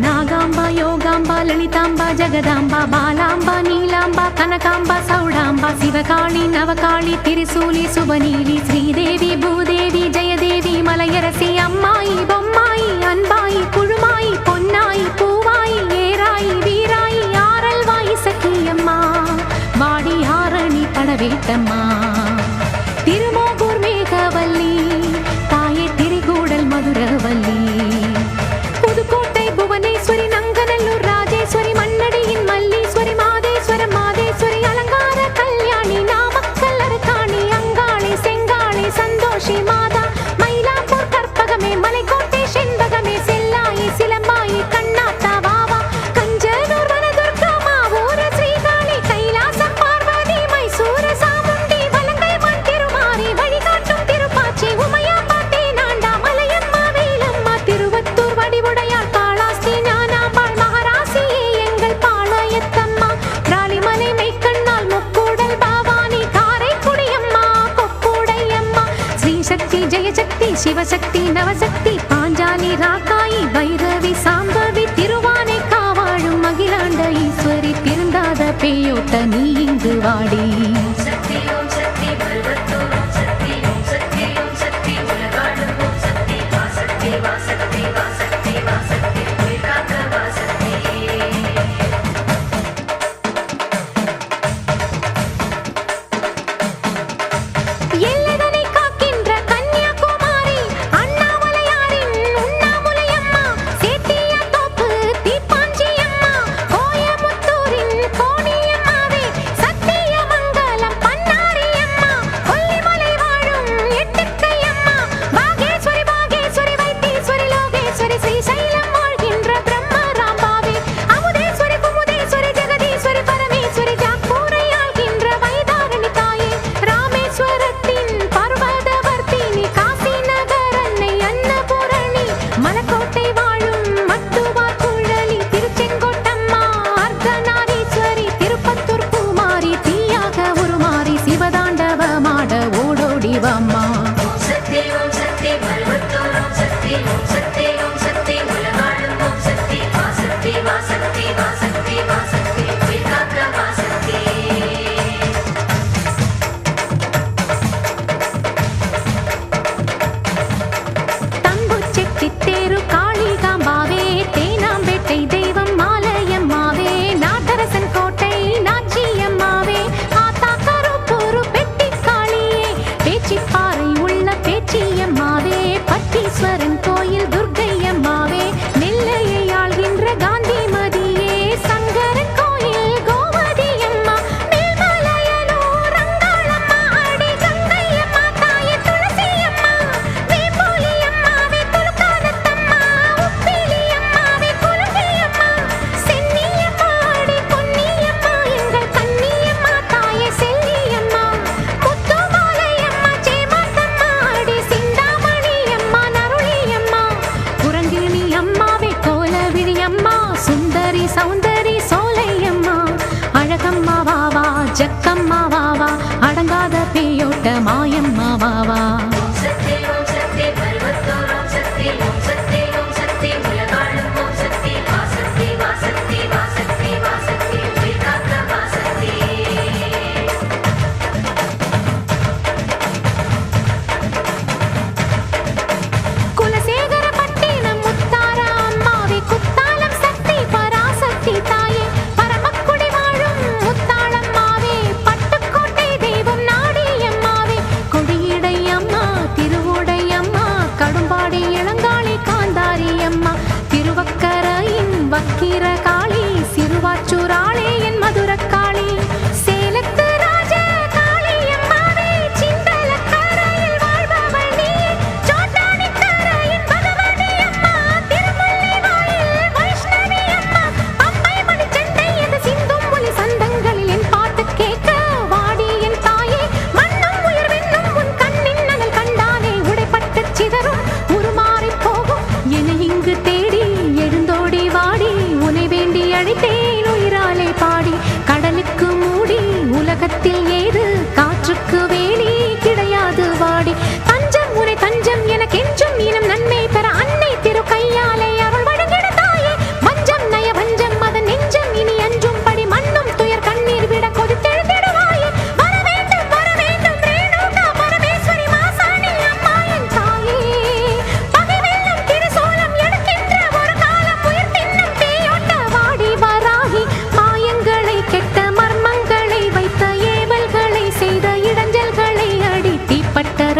நாகாம்பா யோகாம்பா லலிதாம்பா ஜெகதாம்பா பாலாம்பா நீலாம்பா கனகாம்பா சௌடாம்பா சிவகாளி நவகாளி திரிசூலி சுபநீலி ஸ்ரீதேவி பூதேவி ஜெயதேவி மலையரசி அம்மாயி பொம்மாயி அன்பாயி குழுமாயி பொன்னாயி பூவாயி ஏராயி வீராயி ஆரல்வாயி சக்கியம்மா வாடி ஆரணி படவேட்டம்மா she பேயோட்ட இங்கு வாடி.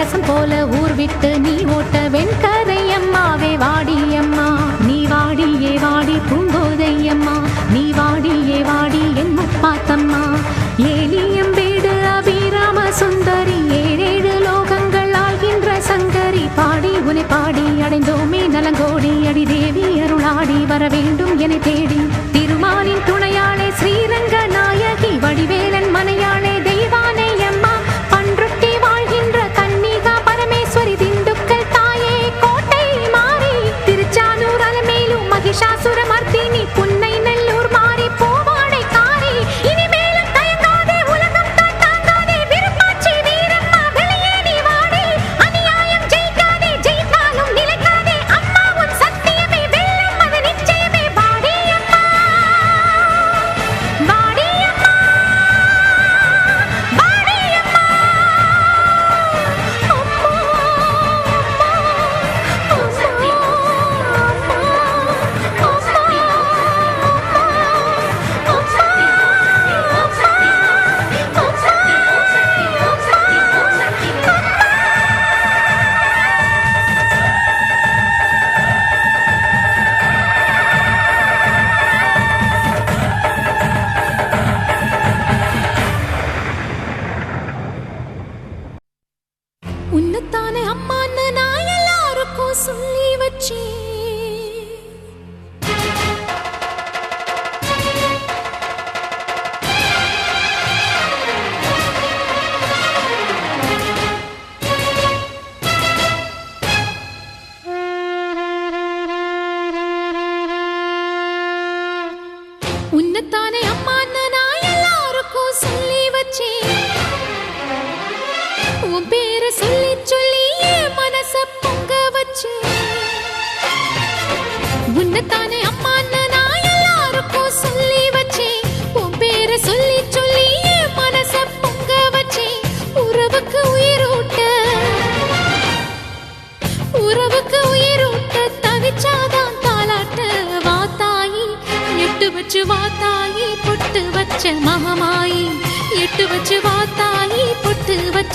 கரசம் போல ஊர் விட்டு நீ ஓட்ட வெண்கரை அம்மாவே வாடிய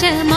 hermanos.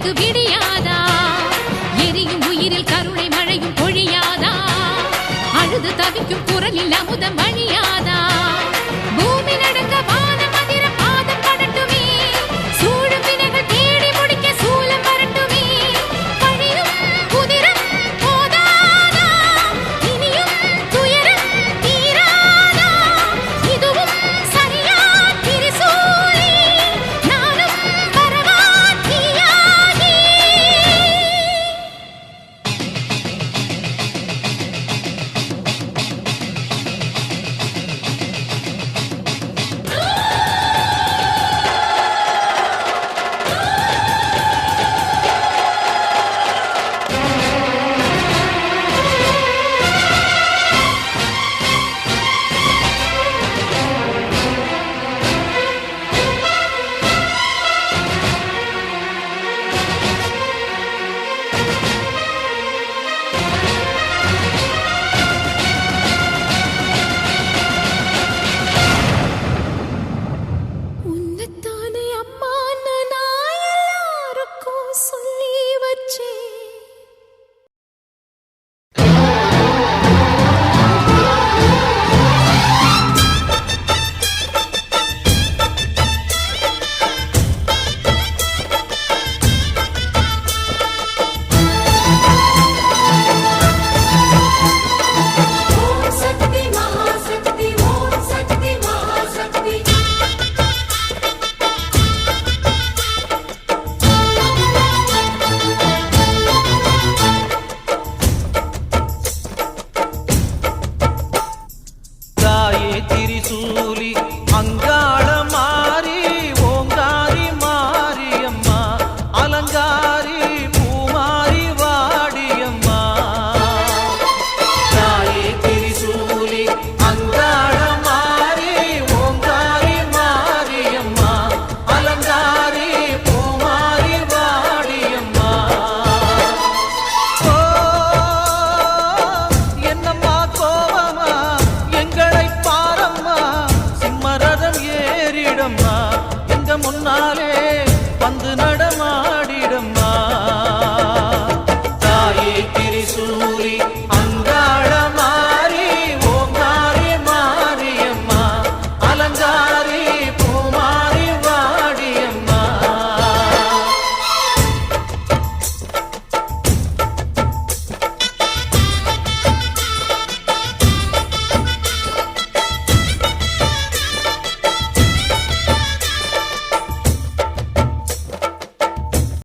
எனக்கு விடு